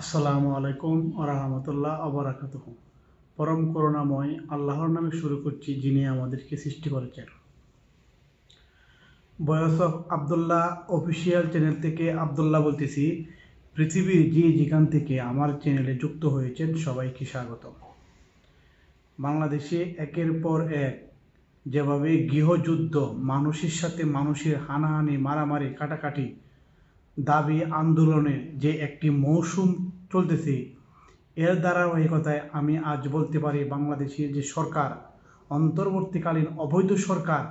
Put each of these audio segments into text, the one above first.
আসসালামু আলাইকুম আরহামতুল্লাহ আবরাকাত পরম করুণাময় আল্লাহর নামে শুরু করছি যিনি আমাদেরকে সৃষ্টি করেছেন। বয়স অফ আবদুল্লাহ অফিসিয়াল চ্যানেল থেকে আবদুল্লাহ বলতেছি, পৃথিবীর যে যেখান থেকে আমার চ্যানেলে যুক্ত হয়েছেন সবাইকে স্বাগত বাংলাদেশে একের পর এক যেভাবে গৃহযুদ্ধ, মানুষের সাথে মানুষের হানাহানি, মারামারি, কাটাকাটি দাবি আন্দোলনের যে একটি মৌসুম চলতেছে, এর ধারাবাহিকতায় আমি আজ বলতে পারি বাংলাদেশের যে সরকার, অন্তর্বর্তীকালীন অবৈধ সরকার,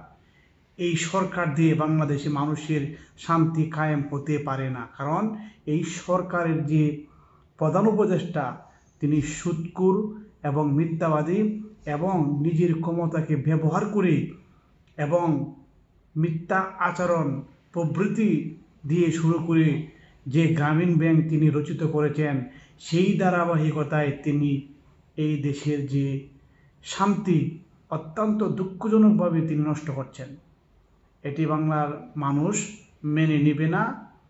এই সরকার দিয়ে বাংলাদেশে মানুষের শান্তি কায়েম হতে পারে না। কারণ এই সরকারের যে প্রধান উপদেষ্টা, তিনি সুৎকুর এবং মিথ্যাবাদী এবং নিজের ক্ষমতাকে ব্যবহার করে এবং মিথ্যা আচরণ প্রভৃতি দিয়ে শুরু করে যে গ্রামীণ ব্যাংক তিনি রচিত করেছেন, সেই ধারাবাহিকতায় তিনি এই দেশের যে শান্তি অত্যন্ত দুঃখজনকভাবে তিনি নষ্ট করছেন। এটি বাংলার মানুষ মেনে নেবে না,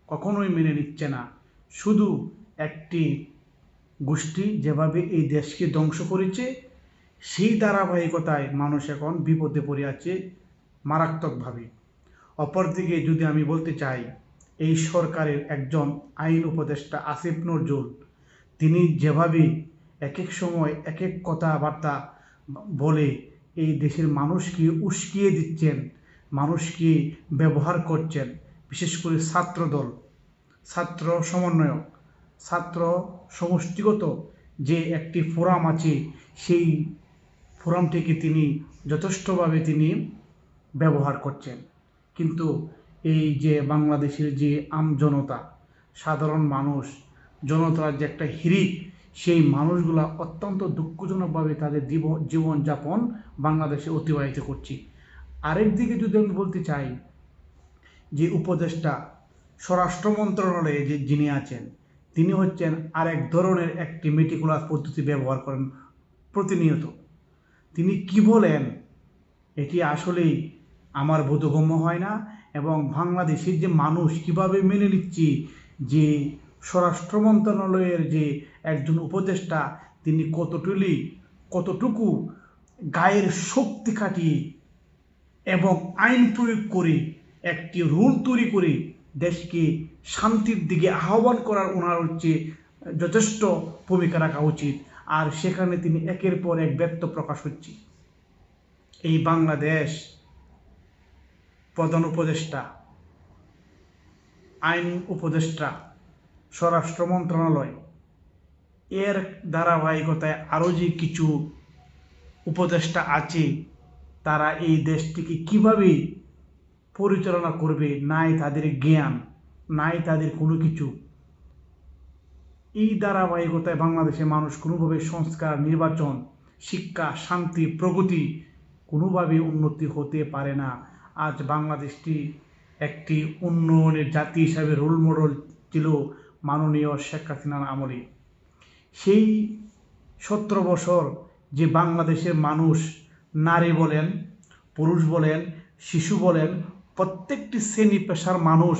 কখনোই মেনে নিচ্ছে না। শুধু একটি গোষ্ঠী যেভাবে এই দেশকে ধ্বংস করেছে, সেই ধারাবাহিকতায় মানুষ এখন বিপদে পড়ে আছে মারাত্মকভাবে। অপরদিকে যদি আমি বলতে চাই এই সরকারের একজন আইন উপদেষ্টা আসিফ নজরুল। তিনি যেভাবে এক এক সময় এক এক কথাবার্তা বলে এই দেশের মানুষকে উস্কিয়ে দিচ্ছেন, মানুষকে ব্যবহার করছেন, বিশেষ করে ছাত্রদল, ছাত্র সমন্বয়ক, ছাত্র সমষ্টিগত যে একটি ফোরাম আছে, সেই ফোরামটিকে তিনি যথেষ্টভাবে তিনি ব্যবহার করছেন। কিন্তু এই যে বাংলাদেশের যে আমজনতা সাধারণ মানুষ, জনতার যে একটা হিরিক সেই মানুষগুলা অত্যন্ত দুঃখজনকভাবে তাদের জীবন, জীবনযাপন বাংলাদেশে অতিবাহিত করছি। আরেক দিকে যদি আমি বলতে চাই, যে উপদেষ্টা, স্বরাষ্ট্র মন্ত্রণালয়ে যে যিনি আছেন, তিনি হচ্ছেন আরেক ধরনের একটি মেটিকুলার পদ্ধতি ব্যবহার করেন প্রতিনিয়ত। তিনি কি বলেন? এটি আসলেই আমার বোধগম্য হয় না। এবং বাংলাদেশের যে মানুষ কীভাবে মেনে নিচ্ছি যে স্বরাষ্ট্র মন্ত্রণালয়ের যে একজন উপদেষ্টা, তিনি কতটুলি, কতটুকু গায়ের শক্তি খাটিয়ে এবং আইন প্রয়োগ করে একটি রুল তৈরি করে দেশকে শান্তির দিকে আহ্বান করার ওনার হচ্ছে যথেষ্ট ভূমিকা রাখা উচিত। আর সেখানে তিনি একের পর এক ব্যক্ত প্রকাশ হচ্ছে। এই বাংলাদেশ প্রধান উপদেষ্টা, আইন উপদেষ্টা, স্বরাষ্ট্র মন্ত্রণালয়। এর ধারাবাহিকতায় আরও যে কিছু উপদেষ্টা আছে, তারা এই দেশটিকে কীভাবে পরিচালনা করবে, নাই তাদের জ্ঞান, নাই তাদের কোনো কিছু। এই ধারাবাহিকতায় বাংলাদেশের মানুষ কোনোভাবে সংস্কার, নির্বাচন, শিক্ষা, শান্তি, প্রগতি কোনোভাবে উন্নতি হতে পারে না। আজ বাংলাদেশটি একটি উন্নয়নের জাতি হিসাবে রোল মডেল ছিল মাননীয় শেখ হাসিনার আমলে। সেই সতেরো বছর যে বাংলাদেশের মানুষ নারী বলেন, পুরুষ বলেন, শিশু বলেন, প্রত্যেকটি শ্রেণি পেশার মানুষ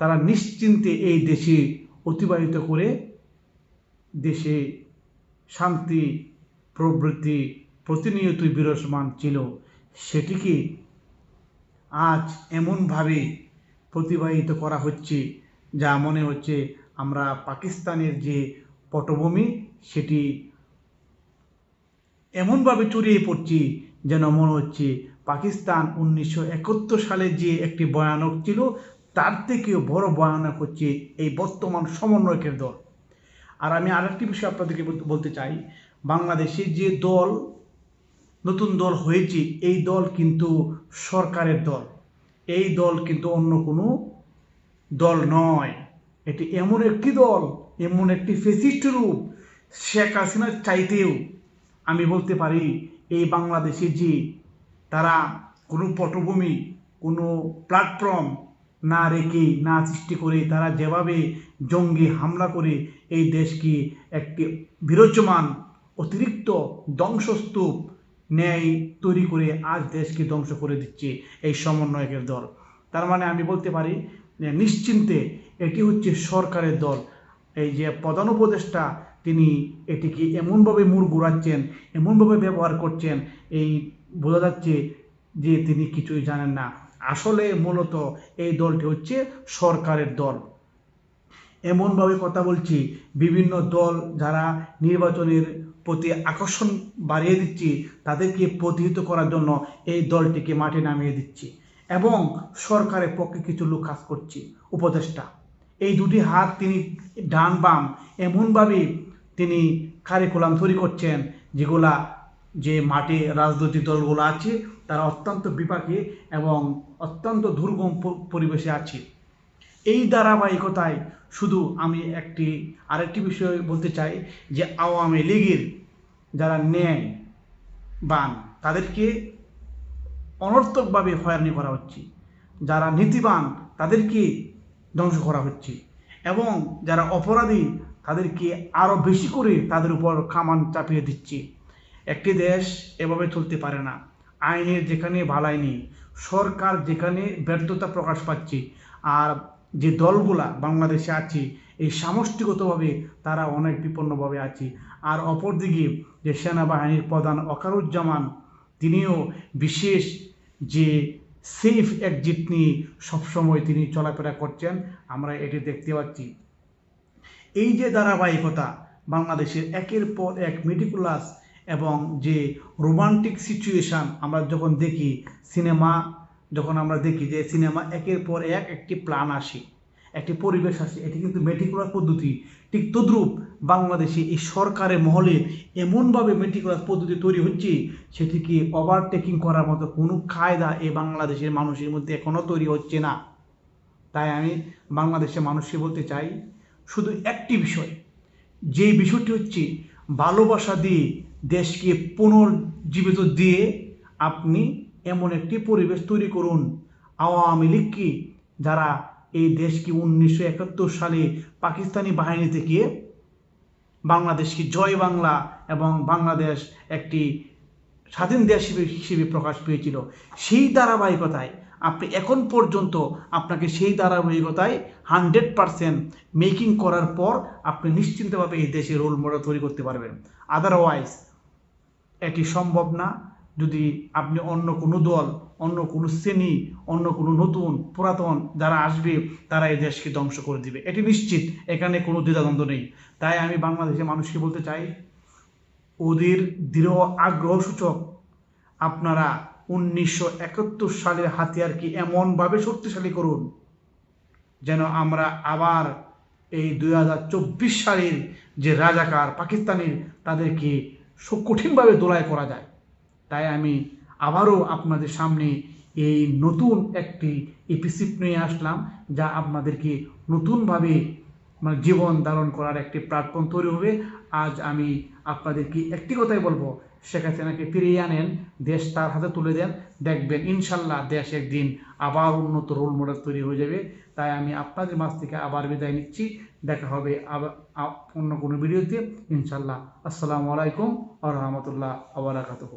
তারা নিশ্চিন্তে এই দেশে অতিবাহিত করে দেশে শান্তি, প্রবৃত্তি, প্রতিনিয়তই বিরাজমান ছিল। সেটিকে আজ এমনভাবে প্রতিবাহিত করা হচ্ছে, যা মনে হচ্ছে আমরা পাকিস্তানের যে পটভূমি, সেটি এমনভাবে চড়িয়ে পড়ছি যেন মনে হচ্ছে পাকিস্তান উনিশশো একাত্তর সালে যে একটি ভয়ানক ছিল, তার থেকেও বড় ভয়ানক হচ্ছে এই বর্তমান সমন্বয়কের দল। আর আমি আরেকটি বিষয় আপনাদেরকে বলতে চাই বাংলাদেশে যে দল নতুন দল হয়েছে, এই দল কিন্তু সরকারের দল। এই দল কিন্তু অন্য কোনো দল নয়। এটি এমন একটি দল, এমন একটি ফেসিস্ট রূপ, শেখ হাসিনার চাইতেও আমি বলতে পারি, এই বাংলাদেশে যে তারা কোনো পটভূমি, কোনো প্ল্যাটফর্ম না রেখে, না সৃষ্টি করে, তারা যেভাবে জঙ্গি হামলা করে, এই দেশকে একটি বিরোচমান অতিরিক্ত ধ্বংসস্তূপ ন্যায় তৈরি করে আজ দেশকে ধ্বংস করে দিচ্ছে এই সমন্বয়কের দল। তার মানে আমি বলতে পারি নিশ্চিন্তে এটি হচ্ছে সরকারের দল। এই যে প্রধান উপদেষ্টা তিনি এটিকে এমনভাবে মুড় ঘুরাচ্ছেন, এমনভাবে ব্যবহার করছেন, এই বোঝা যাচ্ছে যে তিনি কিছুই জানেন না। আসলে মূলত এই দলটি হচ্ছে সরকারের দল। এমনভাবে কথা বলছি, বিভিন্ন দল যারা নির্বাচনের প্রতি আকর্ষণ বাড়িয়ে দিচ্ছি, তাদেরকে প্রতিহিত করার জন্য এই দলটিকে মাঠে নামিয়ে দিচ্ছি এবং সরকারের পক্ষে কিছু লোক কাজ করছে, উপদেষ্টা। এই দুটি হাত তিনি ডান বাম এমনভাবে তিনি কারিকুলাম তৈরি করছেন যেগুলা যে মাঠে রাজনৈতিক দলগুলো আছে, তারা অত্যন্ত বিপাকে এবং অত্যন্ত দুর্গম পরিবেশে আছে। এই ধারাবাহিকতায় শুধু আমি একটি, আরেকটি বিষয় বলতে চাই যে আওয়ামী লীগের যারা ন্যায় বান তাদেরকে অনর্থকভাবে হয়রানি করা হচ্ছে। যারা নীতিবান, তাদেরকে ধ্বংস করা হচ্ছে। এবং যারা অপরাধী, তাদেরকে আরও বেশি করে তাদের উপর কামান চাপিয়ে দিচ্ছে। একটি দেশ এভাবে চলতে পারে না। আইনের যেখানে ভালাই নেই, সরকার যেখানে ব্যর্থতা প্রকাশ পাচ্ছে, আর যে দলগুলা বাংলাদেশে আছে, এই সামষ্টিগতভাবে তারা অনেক বিপন্নভাবে আছে। আর অপরদিকে যে সেনাবাহিনীর প্রধান অকারুজ্জামান, তিনিও বিশেষ যে সেফ একজিট নিয়ে সবসময় তিনি চলাফেরা করছেন, আমরা এটি দেখতে পাচ্ছি। এই যে ধারাবাহিকতা বাংলাদেশের একের পর এক মেটিকুলাস এবং যে রোমান্টিক সিচুয়েশান আমরা যখন দেখি সিনেমা যখন আমরা দেখি যে সিনেমা একের পর এক একটি প্ল্যান আসে, একটি পরিবেশ আসে, এটি কিন্তু মেটিকুলাস পদ্ধতি। ঠিক তদ্রূপ বাংলাদেশে এই সরকারের মহলে এমনভাবে মেটিকুলাস পদ্ধতি তৈরি হচ্ছে, সেটিকে ওভারটেকিং করার মতো কোনো কায়দা এই বাংলাদেশের মানুষের মধ্যে এখনও তৈরি হচ্ছে না। তাই আমি বাংলাদেশের মানুষকে বলতে চাই, শুধু একটি বিষয়, যে বিষয়টি হচ্ছে ভালোবাসা দিয়ে দেশকে পুনর্জীবিত দিয়ে আপনি এমন একটি পরিবেশ তৈরি করুন। আওয়ামী লীগকে যারা এই দেশকে উনিশশো একাত্তর সালে পাকিস্তানি বাহিনী থেকে বাংলাদেশকে জয় বাংলা এবং বাংলাদেশ একটি স্বাধীন দেশ হিসেবে প্রকাশ পেয়েছিল, সেই ধারাবাহিকতায় আপনি এখন পর্যন্ত আপনাকে সেই ধারাবাহিকতায় হান্ড্রেড পারসেন্ট মেকিং করার পর আপনি নিশ্চিন্তভাবে এই দেশে রোল মডেল তৈরি করতে পারবেন। আদারওয়াইজ এটি সম্ভব না। যদি আপনি অন্য কোনো দল, অন্য কোনো শ্রেণি, অন্য কোনো নতুন, পুরাতন যারা আসবে, তারা এই দেশকে ধ্বংস করে দিবে। এটি নিশ্চিত, এখানে কোনো দ্বিধাদ্বন্দ্ব নেই। তাই আমি বাংলাদেশের মানুষকে বলতে চাই, ওদের দৃঢ় আগ্রহ সূচক, আপনারা উনিশশো একাত্তর সালের হাতিয়ারকে এমনভাবে শক্তিশালী করুন, যেন আমরা আবার এই দুই হাজার চব্বিশ সালের যে রাজাকার পাকিস্তানের, তাদেরকে কঠিনভাবে দোলাই করা যায়। তাই আমি আবারও আপনাদের সামনে এই নতুন একটি এপিসিড নিয়ে আসলাম, যা আপনাদেরকে নতুনভাবে মানে জীবন ধারণ করার একটি প্ল্যাটফর্ম তৈরি হবে। আজ আমি আপনাদেরকে একটি কথাই বলব, শেখ হাসিনাকে ফিরিয়ে আনেন, দেশ তার হাতে তুলে দেন। দেখবেন ইনশাল্লাহ দেশ একদিন আবার উন্নত রোল মডেল তৈরি হয়ে যাবে। তাই আমি আপনাদের মাঝ থেকে আবার বিদায় নিচ্ছি। দেখা হবে আবার অন্য কোনো ভিডিওতে। ইনশাল্লাহ। আসসালামু আলাইকুম আ রহমতুল্লাহ আবরাকাতহ